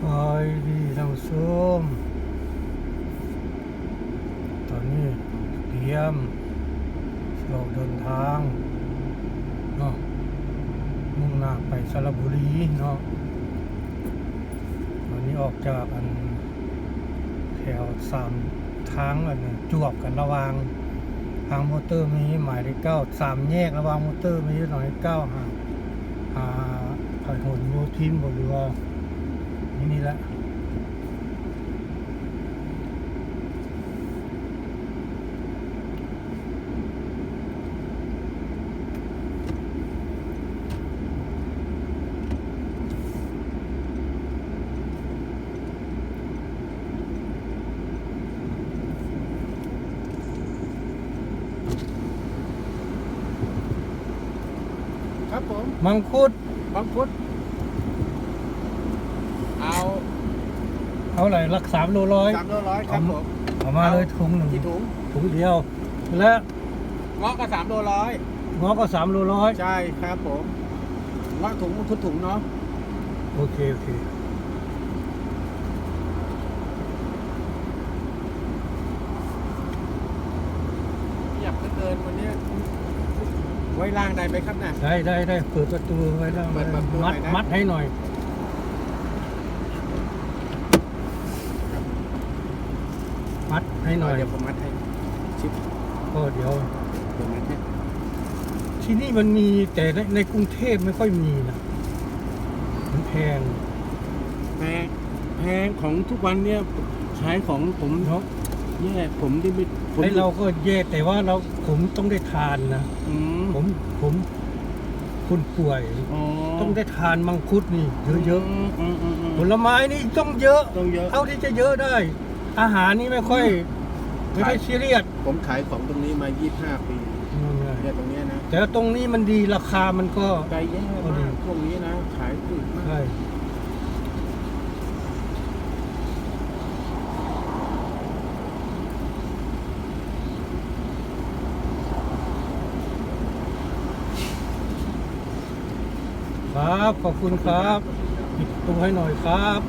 ไปดีท่านผู้ชมตอนนี้เตรียมออกเดินทางเนาะมุ่งหน้าไปสระบุรีเนาะตอนนี้ออกจากอันแถวสามทางอันนั้นจวบกันระวางทางมอเตอร์มีหมายเลขเก้าสามแยกระวางมอเตอร์มีหน่อยเก้าห่างหาถอยหนโยธินบรือว่า นี่นี่แหละครับผมมังคุดบังคุด เอาเอาอะไรรักสามโลร้อยสามโลร้อยครับผมเอามาเลยถุงหนึ่งกี่ถุงถุงเดียว และเงาะก็สามโลร้อยงอก็สามโลร้อยใช่ครับผมเงาะถุงมังคุดถุงเนาะโอเคโอเคเงียบเหลือเกินวันนี้ไว้ล่างได้ไหมครับน่ะได้ได้ได้เปิดประตูไว้แล้วเปิดประตูมัดหน่อยนะมัดให้หน่อย มัด ให้หน่อย เดี๋ยวผมมัดให้ชิปก็เดี๋ยวเดี๋ยวมัดให้ที่นี่มันมีแต่ในในกรุงเทพไม่ค่อยมีนะมันแพงแพงแพงของทุกวันเนี่ยขายของผมเนาะแย่ผมที่ไม่ผมไอเราก็แย่แต่ว่าเราผมต้องได้ทานนะอืมผมผมคนป่วย อ๋อต้องได้ทานมังคุดนี่เยอะมอืมอืมอืม ๆผลไม้นี่ต้องเยอะ ต้องเยอะ เท่าที่จะเยอะได้ อาหารนี่ไม่ค่อย ไม่ค่อยซีเรียสผมขายของตรงนี้มา 25 ปีนั่นไงเนี่ยตรงเนี้ยนะแต่ตรงนี้มันดีราคามันก็ไกลแย่ก็ดีมากพวกนี้นะ ขายถูกมากใช่ครับ ขอบคุณครับปิดประตูให้หน่อยครับ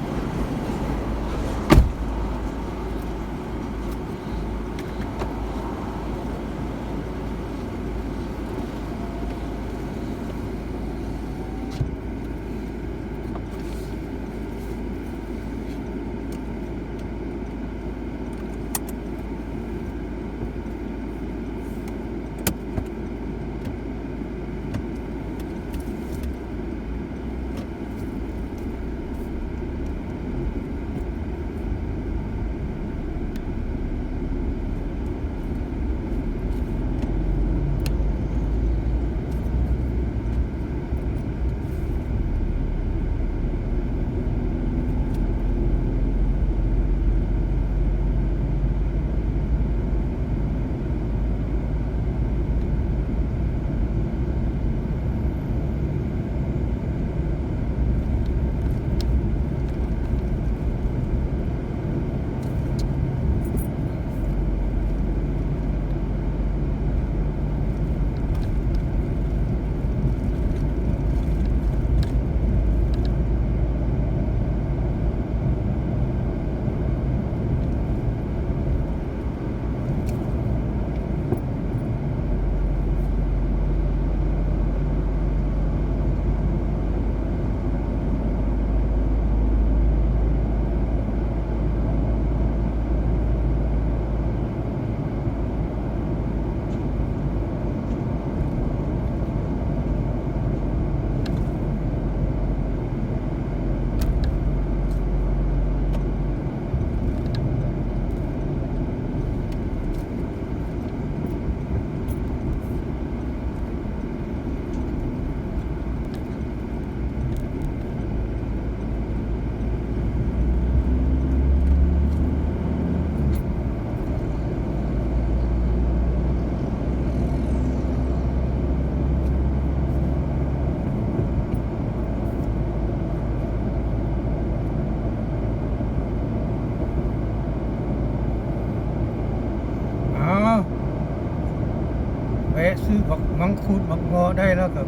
ซื้อบักมังคุดบักงอได้แล้วกับ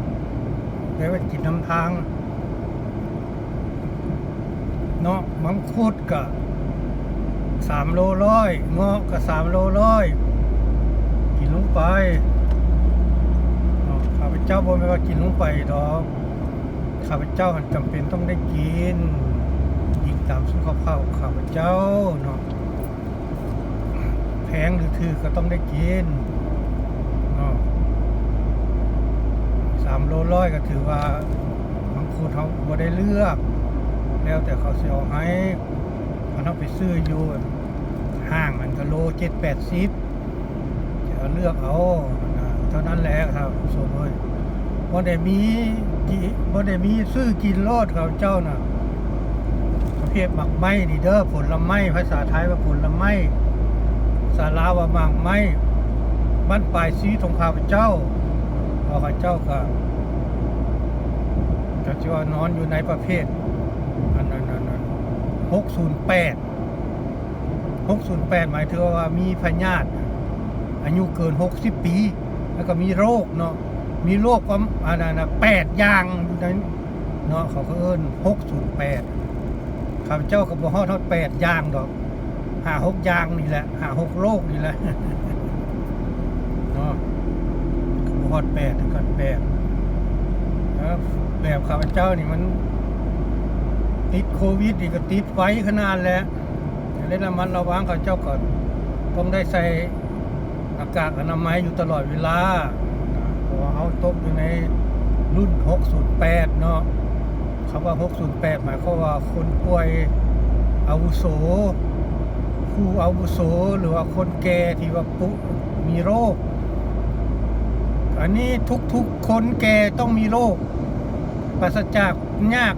แวะไปกินน้ำทางเนาะมังคุดก็สามโลร้อยเงาะก็สามโลร้อยกินลงไปเนาะข้าพเจ้าบอกไม่ว่ากินลงไปดอกข้าพเจ้าหันจำเป็นต้องได้กินยิงตามสุขภาพข้าพเจ้าเนาะแพงหรือถือก็ต้องได้กินเนาะามโลร้อยก็ถือว่ามังคุดเขาบ่ได้เลือก แล้วแต่เขาเสิเอาให้เขาเอาไปซื้ออยู่ห้างมันก็โลเจ็ดแปดสิบจะเลือกเอาเท่านั้นแหละครับผู้ชมเอ้ยบ่ได้มีกิบ่ได้มีซื้อกินโลดเขาเจ้าน่ะประเภทหมักไม้นี่เด้อผลไม้ภาษาไทยว่าผลไม้สาลาว่าหมากไม้บ้านปลายซีของข้าพเจ้า อข้าเจ้าก็จะว่านอนอยู่ในประเภทอันนั้นอันนั้นหกศูนย์แปดหกศูนย์แปดหมายถึงว่ามีพยาธิอายุเกินหกสิบปี แล้วก็มีโรคเนาะมีโรคความอันนั้นนะแปดอย่างอยู่ในเนาะเขาก็เอิ้นหกศูนย์แปดข้าพเจ้าก็บ่ฮอดทอดแปดอย่างดอกหาหกอย่างนี่แหละหาหกโรคนี่แหละเนาะ อดแปดถึงกันแปดแล้วแบบข้าพเจ้านี่มัน ติดโควิดนี่ก็ติดไว้ขนาดแล้วจะได้ระมัดระวังเขาเจ้าก่อนต้องได้ใส่หน้ากากอนามัยอยู่ตลอดเวลาเพราะเขาตกอยู่ในรุ่น 608 เนาะคำว่า 608 หมายความว่าคนป่วยอาวุโสผู้อาวุโส หรือว่าคนแก่ที่ว่าปุมีโรค อันนี้ทุกๆคนแก่ต้องมีโรคปราศจากยาก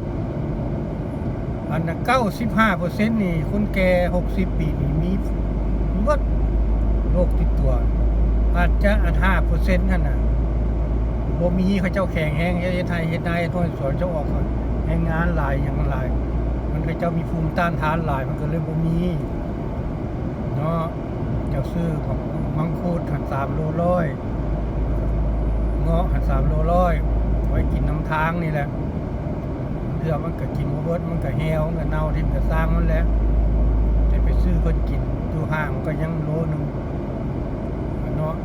อันนั้นเก้าสิบห้าเปอร์เซ็นต์นี่คนแก่หกสิบปีนี่มีมีวัดโรคติดตัว อาจจะอันห้าเปอร์เซ็นต์นั่นน่ะบ่มีเขาเจ้าแข่งแห้งเฮ็ดไทยเฮ็ดได้ต้นสอนเจ้าออกแห่งงานหลายอย่างหลาย มันเขาเจ้ามีภูมิต้านทานหลาย มันก็เลยบ่มีเนาะเจ้าซื้อของมังคุดหันสามโลร้อย เงาะหันสามโลร้อยไว้กินน้ำทางนี่แหละเทื่อมันก็กินบ่เบิดมันก็เฮวมันก็เน่าทิ่มก็สร้างมันแหล้วจะไปซื้อคนกินดูห้างก็ยังโลนึงเนาะ